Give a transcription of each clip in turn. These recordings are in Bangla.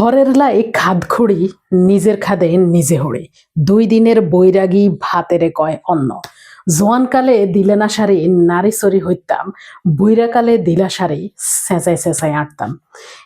হরের লাই খাদখড়ি নিজের খাদে নিজে হড়ে। দুই দিনের বৈরাগী ভাতেরে কয় অন্ন। জোয়ানকালে দিলে না সারি নারী সরি হইতাম। বৈরাকালে দিলা সারি চেঁচাই আঁটতাম।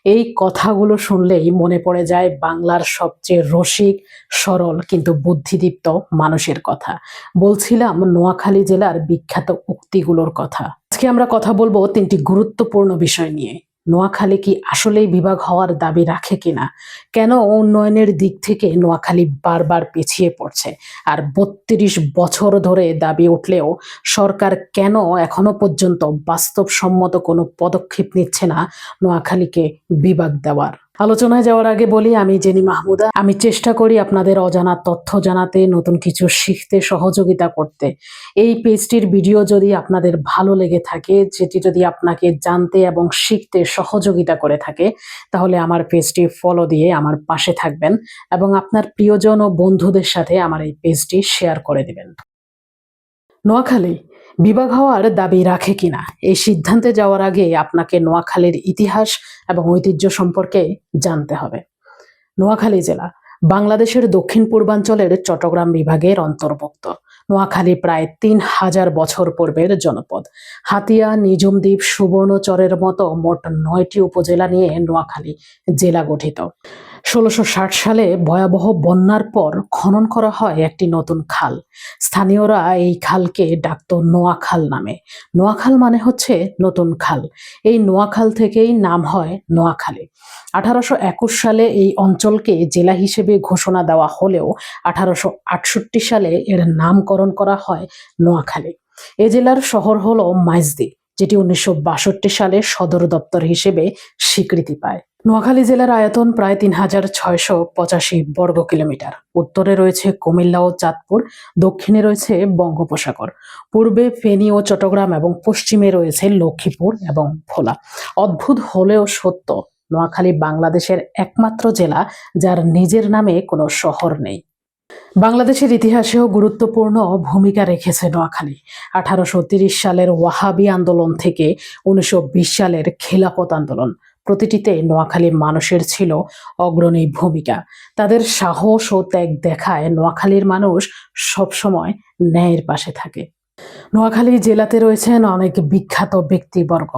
এই কথাগুলো শুনলেই মনে পড়ে যায় বাংলার সবচেয়ে রসিক, সরল, কিন্তু বুদ্ধিদীপ্ত মানুষের কথা। বলছিলাম নোয়াখালী জেলার বিখ্যাত উক্তিগুলোর কথা। আজকে আমরা কথা বলব তিনটি গুরুত্বপূর্ণ বিষয় নিয়ে। নোয়াখালী কি আসলেই বিভাগ হওয়ার দাবি রাখে কিনা? কেন উন্নয়নের দিক থেকে নোয়াখালী বারবার পিছিয়ে পড়ছে? আর বত্রিশ বছর ধরে দাবি উঠলেও সরকার কেন এখনও পর্যন্ত বাস্তবসম্মত কোনো পদক্ষেপ নিচ্ছে না নোয়াখালীকে বিভাগ দেওয়ার? আলোচনায় যাওয়ার আগে বলি, আমি জেনি মাহমুদা। আমি চেষ্টা করি আপনাদের অজানা তথ্য জানাতে, নতুন কিছু শিখতে, সহযোগিতা করতে। এই পেজটির ভিডিও যদি আপনাদের ভালো লেগে থাকে, যেটি যদি আপনাকে জানতে এবং শিখতে সহযোগিতা করে থাকে, তাহলে আমার পেজটি ফলো দিয়ে আমার পাশে থাকবেন এবং আপনার প্রিয়জন ও বন্ধুদের সাথে আমার এই পেজটি শেয়ার করে দিবেন। নোয়াখালী বিভাগ হওয়ার দাবি রাখে কিনা? এই সিদ্ধান্তে যাওয়ার আগে আপনাকে নোয়াখালীর ইতিহাস এবং ঐতিহ্য সম্পর্কে জানতে হবে। নোয়াখালী জেলা, বাংলাদেশের দক্ষিণ পূর্বাঞ্চলের চট্টগ্রাম বিভাগের অন্তর্ভুক্ত। নোয়াখালী প্রায় তিন হাজার বছর পূর্বের জনপদ। হাতিয়া নিজমদ্বীপ সুবর্ণচরের মতো মোট নয়টি উপজেলা নিয়ে নোয়াখালী জেলা গঠিত। ষোলোশো সালে ভয়াবহ বন্যার পর খনন করা হয় একটি নতুন খাল। স্থানীয়রা এই খালকে ডাকত নোয়াখাল নামে। নোয়াখাল মানে হচ্ছে নতুন খাল। এই নোয়াখাল থেকেই নাম হয় নোয়াখালী। আঠারোশো একুশ সালে এই অঞ্চলকে জেলা হিসেবে ঘোষণা দেওয়া হলেও আঠারোশো আটষট্টি সালে এর নামকরণ করা হয় নোয়াখালী। এ জেলার শহর হলো মাইজদি, যেটি উনিশশো বাষট্টি সালে সদর দপ্তর হিসেবে স্বীকৃতি পায়। নোয়াখালী জেলার আয়তন প্রায় তিন হাজার ছয়শো পঁচাশি বর্গ কিলোমিটার। উত্তরে রয়েছে কুমিল্লা ও চাঁদপুর, দক্ষিণে রয়েছে বঙ্গোপসাগর। পূর্বে ফেনী ও চট্টগ্রাম এবং পশ্চিমে রয়েছে লক্ষ্মীপুর এবং ভোলা। অদ্ভুত হলেও সত্য, নোয়াখালী বাংলাদেশের একমাত্র জেলা যার নিজের নামে কোনো শহর নেই। বাংলাদেশের ইতিহাসেও গুরুত্বপূর্ণ ভূমিকা রেখেছে নোয়াখালী। আঠারোশো সালের ওয়াহাবি আন্দোলন থেকে উনিশশো বিশ সালের খিলাফত আন্দোলন। প্রতিটিতে নোয়াখালীর মানুষের ছিল অগ্রণী ভূমিকা। তাদের সাহস ও ত্যাগ দেখায় নোয়াখালীর মানুষ সবসময় ন্যায়ের পাশে থাকে। নোয়াখালী জেলাতে রয়েছেন অনেক বিখ্যাত ব্যক্তিবর্গ।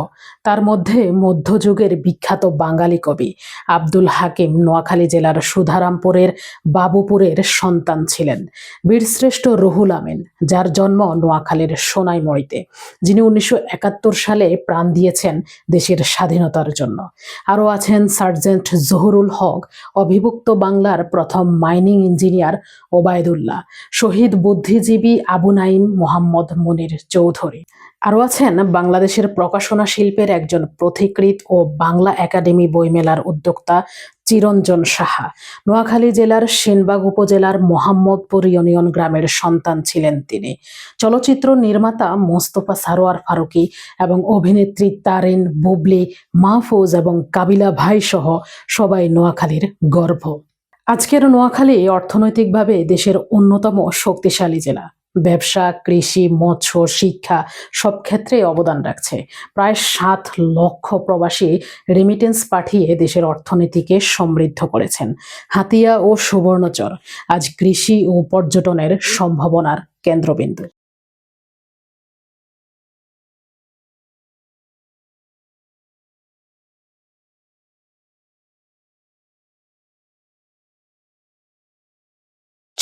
তার মধ্যে মধ্যযুগের বিখ্যাত বাঙালি কবি আব্দুল হাকিম নোয়াখালী জেলার সুধারামপুরের বাবুপুরের সন্তান ছিলেন। বীরশ্রেষ্ঠ রুহুল আমিন, যার জন্ম নোয়াখালীর সোনাইমড়িতে, যিনি উনিশশো একাত্তর সালে প্রাণ দিয়েছেন দেশের স্বাধীনতার জন্য। আরও আছেন সার্জেন্ট জহুরুল হক, অভিভুক্ত বাংলার প্রথম মাইনিং ইঞ্জিনিয়ার ওবায়দুল্লাহ, শহীদ বুদ্ধিজীবী আবু নাইম মোহাম্মদ মনির চৌধুরী। আরও আছেন বাংলাদেশের প্রকাশনা শিল্পের একজন পথিকৃৎ ও বাংলা একাডেমি বইমেলার উদ্যোক্তা চিরঞ্জন সাহা। নোয়াখালী জেলার সেনবাগ উপজেলার মোহাম্মদপুর ইউনিয়ন গ্রামের সন্তান ছিলেন তিনি। চলচ্চিত্র নির্মাতা মোস্তফা সারোয়ার ফারুকি এবং অভিনেত্রী তারিন বুবলি, মাহফুজ এবং কাবিলা ভাই সহ সবাই নোয়াখালীর গর্ভ। আজকের নোয়াখালী অর্থনৈতিকভাবে দেশের অন্যতম শক্তিশালী জেলা। ব্যবসা, কৃষি, মৎস্য, শিক্ষা সব ক্ষেত্রে অবদান রাখছে। প্রায় সাত লক্ষ প্রবাসী রেমিটেন্স পাঠিয়ে দেশের অর্থনীতিকে সমৃদ্ধ করেছেন। হাতিয়া ও সুবর্ণচর, আজ কৃষি ও পর্যটনের সম্ভাবনার কেন্দ্রবিন্দু।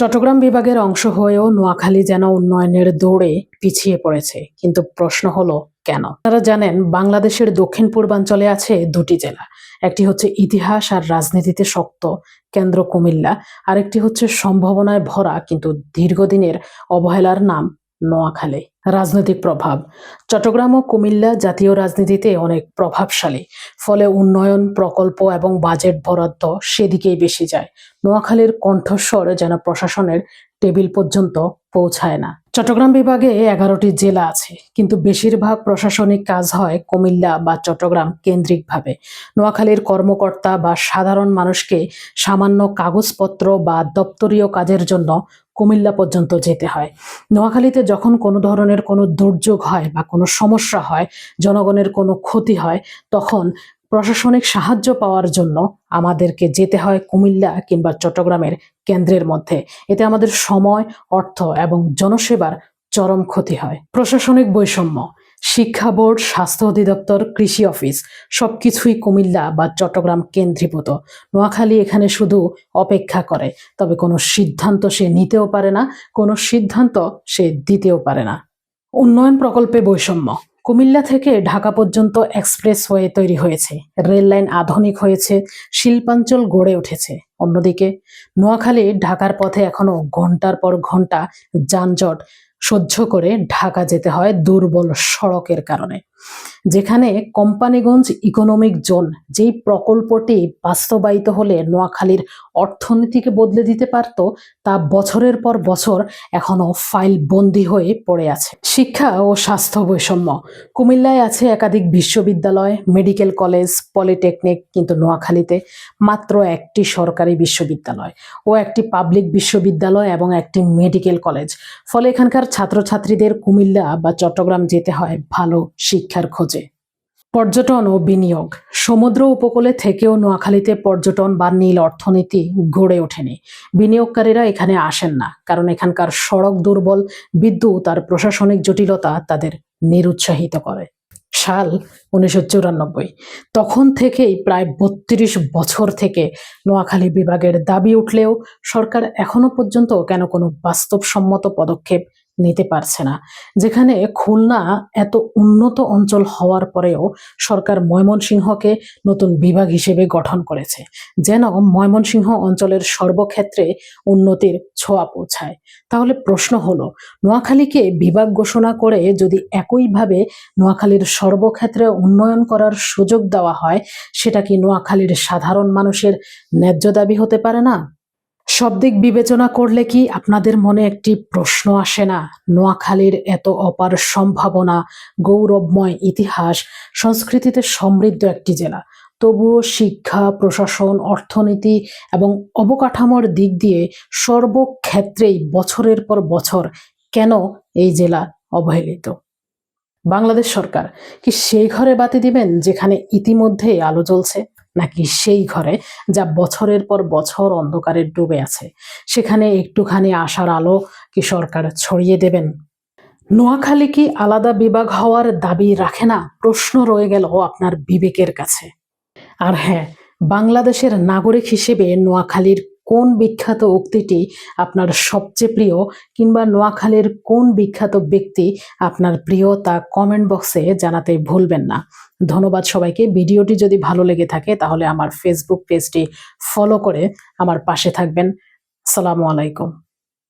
চট্টগ্রাম বিভাগের অংশ হয়েও নোয়াখালী যেন উন্নয়নের দৌড়ে পিছিয়ে পড়েছে। কিন্তু প্রশ্ন হলো কেন? তারা জানেন, বাংলাদেশের দক্ষিণ পূর্বাঞ্চলে আছে দুটি জেলা। একটি হচ্ছে ইতিহাস আর রাজনীতিতে শক্ত কেন্দ্র কুমিল্লা। আরেকটি হচ্ছে সম্ভাবনায় ভরা কিন্তু দীর্ঘদিনের অবহেলার নাম নোয়াখালী। রাজনৈতিক প্রভাব। চট্টগ্রাম ও কুমিল্লা জাতীয় রাজনীতিতে অনেক প্রভাবশালী। ফলে উন্নয়ন প্রকল্প এবং বাজেট বরাদ্দ সেদিকেই বেশি যায়। নোয়াখালীর কণ্ঠস্বর যেন প্রশাসনের টেবিল পর্যন্ত পৌঁছায় না। চট্টগ্রাম বিভাগে এগারোটি জেলা আছে, কিন্তু বেশিরভাগ প্রশাসনিক কাজ হয় কুমিল্লা বা চট্টগ্রাম কেন্দ্রিকভাবে। নোয়াখালীর কর্মকর্তা বা সাধারণ মানুষকে সামান্য কাগজপত্র বা দপ্তরীয় কাজের জন্য কুমিল্লা পর্যন্ত যেতে হয়। নোয়াখালীতে যখন কোনো ধরনের কোনো দুর্যোগ হয় বা কোনো সমস্যা হয়, জনগণের কোনো ক্ষতি হয়, তখন প্রশাসনিক সাহায্য পাওয়ার জন্য আমাদেরকে যেতে হয় কুমিল্লা কিংবা চট্টগ্রামের কেন্দ্রের মধ্যে। এতে আমাদের সময়, অর্থ এবং জনসেবার চরম ক্ষতি হয়। প্রশাসনিক বৈষম্য শিক্ষা বোর্ড, স্বাস্থ্য অধিদপ্তর, কৃষি অফিস, সবকিছুই কুমিল্লা বা চট্টগ্রাম কেন্দ্রীভূত। নোয়াখালী এখানে শুধু অপেক্ষা করে, তবে কোনো সিদ্ধান্ত সে নিতেও পারে না, কোনো সিদ্ধান্ত সে দিতেও পারে না। উন্নয়ন প্রকল্পে বৈষম্য। কুমিল্লা থেকে ঢাকা পর্যন্ত এক্সপ্রেস ওয়ে তৈরি হয়েছে, রেল লাইন আধুনিক হয়েছে, শিল্পাঞ্চল গড়ে উঠেছে। অন্যদিকে, নোয়াখালী ঢাকার পথে এখনও ঘণ্টার পর ঘণ্টা যানজট সহ্য করে ঢাকা যেতে হয় দুর্বল সড়কের কারণে। যেখানে কোম্পানিগঞ্জ ইকোনমিক জোন যেই প্রকল্পটি বাস্তবায়িত হলে নোয়াখালীর অর্থনীতিকে বদলে দিতে পারত, তা বছরের পর বছর এখনও ফাইল বন্দি হয়ে পড়ে আছে। শিক্ষা ও স্বাস্থ্য বৈষম্য। কুমিল্লায় আছে একাধিক বিশ্ববিদ্যালয়, মেডিকেল কলেজ, পলিটেকনিক, কিন্তু নোয়াখালীতে মাত্র একটি সরকারি বিশ্ববিদ্যালয় ও একটি পাবলিক বিশ্ববিদ্যালয় এবং একটি মেডিকেল কলেজ। ফলে এখানকার ছাত্রছাত্রীদের কুমিল্লা বা চট্টগ্রাম যেতে হয় ভালো শিক্ষার খোঁজে। পর্যটন ও বিনিয়োগ। সমুদ্র উপকূলে থেকেও নোয়াখালীতে পর্যটন বা নীল অর্থনীতি গড়ে ওঠেনি। বিনিয়োগকারীরা এখানে আসেন না, কারণ এখানকার সড়ক দুর্বল, বিদ্যুৎ আর প্রশাসনিক জটিলতা তাদের নিরুৎসাহিত করে। সাল উনিশশো চুরানব্বই। তখন থেকেই প্রায় বত্রিশ বছর থেকে নোয়াখালী বিভাগের দাবি উঠলেও সরকার এখনও পর্যন্ত কেন কোনো বাস্তবসম্মত পদক্ষেপ নিতে পারছে না। যেখানে খুলনা এত উন্নত অঞ্চল হওয়ার পরেও সরকার ময়মনসিংহকে নতুন বিভাগ হিসেবে গঠন করেছে, যেন ময়মনসিংহ অঞ্চলের সর্বক্ষেত্রে উন্নতির ছোঁয়া পৌঁছায়। তাহলে প্রশ্ন হলো, নোয়াখালীকে বিভাগ ঘোষণা করে যদি একইভাবে নোয়াখালীর সর্বক্ষেত্রে উন্নয়ন করার সুযোগ দেওয়া হয়, সেটা কি নোয়াখালীর সাধারণ মানুষের ন্যায্য দাবি হতে পারে না? সব দিক বিবেচনা করলে কি আপনাদের মনে একটি প্রশ্ন আসে না? নোয়াখালীর এত অপার সম্ভাবনা, গৌরবময় ইতিহাস, সংস্কৃতিতে সমৃদ্ধ একটি জেলা। তবুও শিক্ষা, প্রশাসন, অর্থনীতি এবং অবকাঠামোর দিক দিয়ে সর্বক্ষেত্রেই বছরের পর বছর কেন এই জেলা অবহেলিত? বাংলাদেশ সরকার কি সেই ঘরে বাতি দিবেন যেখানে ইতিমধ্যেই আলো জ্বলছে? নাকি সেই ঘরে যা বছরের পর বছর অন্ধকারে ডুবে আছে। সেখানে একটুখানি আশার আলো কি সরকার ছড়িয়ে দেবেন? নোয়াখালী কি আলাদা বিভাগ হওয়ার দাবি রাখে না? প্রশ্ন রয়ে গেল আপনার বিবেকের কাছে। আর হ্যাঁ বাংলাদেশের নাগরিক হিসেবে নোয়াখালীর কোন বিখ্যাত উক্তিটি আপনার সবচেয়ে প্রিয় কিংবা নোয়াখালীর কোন বিখ্যাত ব্যক্তি আপনার প্রিয় তা কমেন্ট বক্সে জানাতে ভুলবেন না। ধন্যবাদ সবাইকে। ভিডিওটি যদি ভালো লেগে থাকে তাহলে আমার ফেসবুক পেজটি ফলো করে আমার পাশে থাকবেন। সালামু আলাইকুম।